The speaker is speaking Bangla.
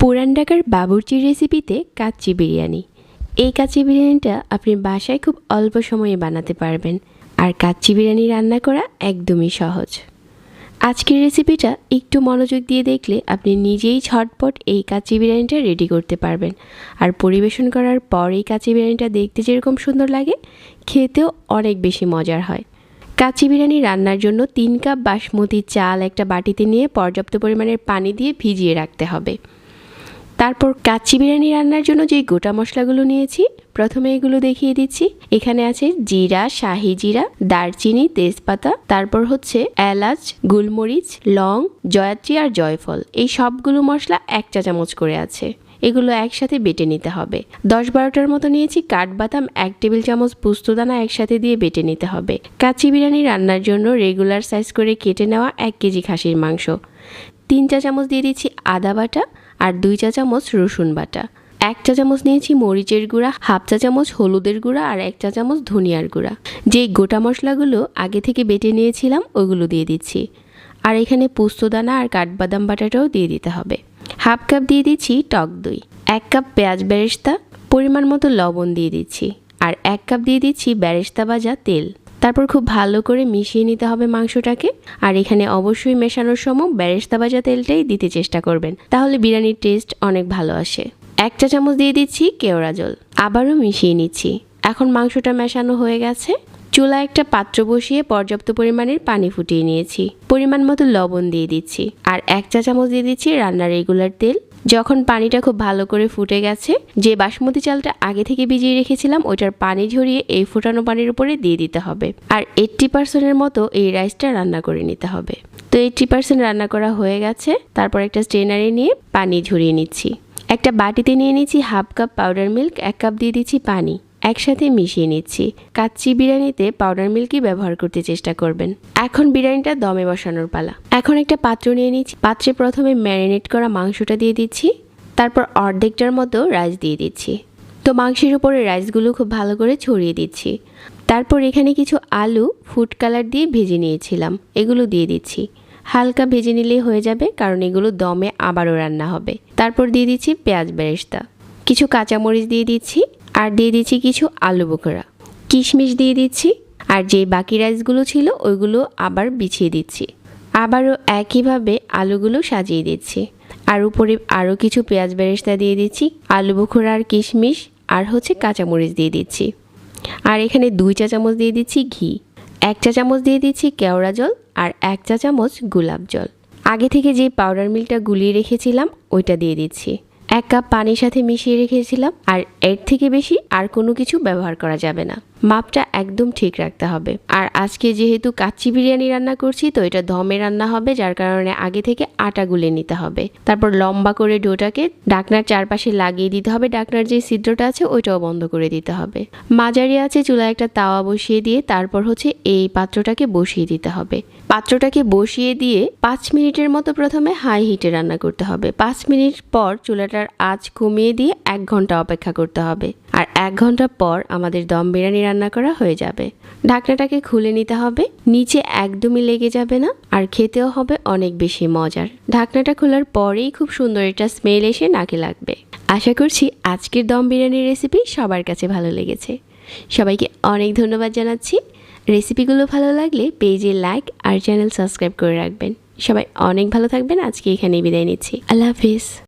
পুরান ঢাকার বাবুর্চির রেসিপিতে কাচ্চি বিরিয়ানি। এই কাচ্চি বিরিয়ানিটা আপনি বাসায় খুব অল্প সময়ে বানাতে পারবেন। আর কাচ্চি বিরিয়ানি রান্না করা একদমই সহজ। আজকের রেসিপিটা একটু মনোযোগ দিয়ে দেখলে আপনি নিজেই ঝটপট এই কাচ্চি বিরিয়ানিটা রেডি করতে পারবেন। আর পরিবেশন করার পর এই কাচ্চি বিরিয়ানিটা দেখতে যেরকম সুন্দর লাগে, খেতেও অনেক বেশি মজার হয়। কাচ্চি বিরিয়ানি রান্নার জন্য তিন কাপ বাসমতি চাল একটা বাটিতে নিয়ে পর্যাপ্ত পরিমাণের পানি দিয়ে ভিজিয়ে রাখতে হবে। তারপর কাচ্চি বিরিয়ানি রান্নার জন্য যে গোটা মশলাগুলো নিয়েছি, প্রথমে এগুলো দেখিয়ে দিচ্ছি। এখানে আছে জিরা, শাহি জিরা, দারচিনি, তেজপাতা, তারপর হচ্ছে এলাচ, গোলমরিচ, লং, জয়াত্রী আর জয়ফল। এই সবগুলো মশলা এক চা চামচ করে আছে। এগুলো একসাথে বেটে নিতে হবে। দশ বারোটার মতো নিয়েছি কাঠবাদাম, এক টেবিল চামচ পুস্তদানা একসাথে দিয়ে বেটে নিতে হবে। কাচ্চি বিরিয়ানি রান্নার জন্য রেগুলার সাইজ করে কেটে নেওয়া এক কেজি খাসির মাংস। তিন চা চামচ দিয়ে দিচ্ছি আদা বাটা আর দুই চা চামচ রসুন বাটা। এক চা চামচ নিয়েছি মরিচের গুঁড়া, হাফ চা চামচ হলুদের গুঁড়া আর এক চা চামচ ধনিয়ার গুঁড়া। যেই গোটা মশলাগুলো আগে থেকে বেটে নিয়েছিলাম ওইগুলো দিয়ে দিচ্ছি। আর এখানে পোস্তদানা আর কাঠবাদাম বাটাটাও দিয়ে দিতে হবে। হাফ কাপ দিয়ে দিচ্ছি টক দই, এক কাপ পেঁয়াজ বেরেস্তা, পরিমাণ মতো লবণ দিয়ে দিচ্ছি। আর এক কাপ দিয়ে দিচ্ছি বেরেস্তা ভাজা তেল। তারপর খুব ভালো করে মিশিয়ে নিতে হবে মাংসটাকে। আর এখানে অবশ্যই মেশানোর সময় বেরেস্তা ভাজা তেলটাই দিতে চেষ্টা করবেন। তাহলে বিরিয়ানির টেস্ট অনেক ভালো আসে। এক চা চামচ দিয়ে দিচ্ছি কেওড়া জল। আবারও মিশিয়ে নিচ্ছি। এখন মাংসটা মেশানো হয়ে গেছে। চুলা একটা পাত্র বসিয়ে পর্যাপ্ত পরিমাণের পানি ফুটিয়ে নিয়েছি। পরিমাণ মতো লবণ দিয়ে দিচ্ছি। আর এক চা চামচ দিয়ে দিচ্ছি রান্নার রেগুলার তেল। যখন পানিটা খুব ভালো করে ফুটে গেছে, যে বাসমতি চালটা আগে থেকে ভিজিয়ে রেখেছিলাম, ওইটার পানি ঝরিয়ে এই ফুটানো পানির উপরে দিয়ে দিতে হবে। আর এইটটি পার্সেন্টের মতো এই রাইসটা রান্না করে নিতে হবে। তো এইটটি পার্সেন্ট রান্না করা হয়ে গেছে, তারপর একটা স্ট্রেনারে নিয়ে পানি ঝরিয়ে নিচ্ছি। একটা বাটিতে নিয়ে নিচ্ছি হাফ কাপ পাউডার মিল্ক এক কাপ দিয়ে দিচ্ছি পানি। একসাথে মিশিয়ে নিচ্ছি। কাচ্চি বিরিয়ানিতে পাউডার মিল্কই ব্যবহার করতে চেষ্টা করবেন। এখন বিরিয়ানিটা দমে বসানোর পালা। এখন একটা পাত্র নিয়ে নিচ্ছি। পাত্রে প্রথমে ম্যারিনেট করা মাংসটা দিয়ে দিচ্ছি। তারপর অর্ধেকটার মতো রাইস দিয়ে দিচ্ছি। তো মাংসের উপরে রাইসগুলো খুব ভালো করে ছড়িয়ে দিচ্ছি। তারপর এখানে কিছু আলু ফুড কালার দিয়ে ভেজে নিয়েছিলাম। এগুলো দিয়ে দিচ্ছি। হালকা ভেজে নিলেই হয়ে যাবে, কারণ এগুলো দমে আবারও রান্না হবে। তারপর দিয়ে দিচ্ছি পেঁয়াজ বেরেস্তা। কিছু কাঁচামরিচ দিয়ে দিচ্ছি। আর দিয়ে দিচ্ছি কিছু আলু বোকরা কিশমিশ দিয়ে দিচ্ছি, আর যে বাকি রাইসগুলো ছিল, ওইগুলো আবার বিছিয়ে দিচ্ছি। আবারও একইভাবে আলুগুলো সাজিয়ে দিচ্ছি। আর উপরে আরও কিছু পেঁয়াজ বেরেস্তা দিয়ে দিচ্ছি, আলু বোখরা আর কিশমিশ, আর হচ্ছে কাঁচামরিচ দিয়ে দিচ্ছি। আর এখানে দুই চা চামচ দিয়ে দিচ্ছি ঘি, এক চা চামচ দিয়ে দিচ্ছি কেওড়া জল, আর এক চা চামচ গোলাপ জল। আগে থেকে যে পাউডার মিলটা গুলিয়ে রেখেছিলাম, ওইটা দিয়ে দিচ্ছি। এক কাপ পানির সাথে মিশিয়ে রেখেছিলাম আর এর থেকে বেশি আর কোনো কিছু ব্যবহার করা যাবে না। মাপটা একদম ঠিক রাখতে হবে। আর আজকে যেহেতু কাচ্চি বিরিয়ানি রান্না করছি, তো এটা ধমে রান্না হবে, যার কারণে আগে থেকে আটা গুলে নিতে হবে। তারপর লম্বা করে ডোটাকে ডাকনার চারপাশে লাগিয়ে দিতে হবে। ডাকনার যে ছিদ্রটা আছে, ওইটাও বন্ধ করে দিতে হবে। মাঝারি আছে চুলায় একটা তাওয়া বসিয়ে দিয়ে তারপর হচ্ছে এই পাত্রটাকে বসিয়ে দিতে হবে। পাত্রটাকে বসিয়ে দিয়ে পাঁচ মিনিটের মতো প্রথমে হাই হিটে রান্না করতে হবে। পাঁচ মিনিট পর চুলাটার আঁচ কমিয়ে দিয়ে এক ঘণ্টা অপেক্ষা করতে হবে। আর এক ঘণ্টা পর আমাদের দম বিরিয়ানি রান্না করা হয়ে যাবে। ঢাকনাটাকে খুলে নিতে হবে। নিচে একদমই লেগে যাবে না আর খেতেও হবে অনেক বেশি মজার। ঢাকনাটা খোলার পরেই খুব সুন্দর একটা স্মেল এসে নাকে লাগবে। আশা করছি আজকের দম বিরিয়ানির রেসিপি সবার কাছে ভালো লেগেছে। সবাইকে অনেক ধন্যবাদ জানাচ্ছি। রেসিপিগুলো ভালো লাগলে পেজে লাইক আর চ্যানেল সাবস্ক্রাইব করে রাখবেন। সবাই অনেক ভালো থাকবেন। আজকে এখানেই বিদায় নিচ্ছি। আল্লাহ হাফিজ।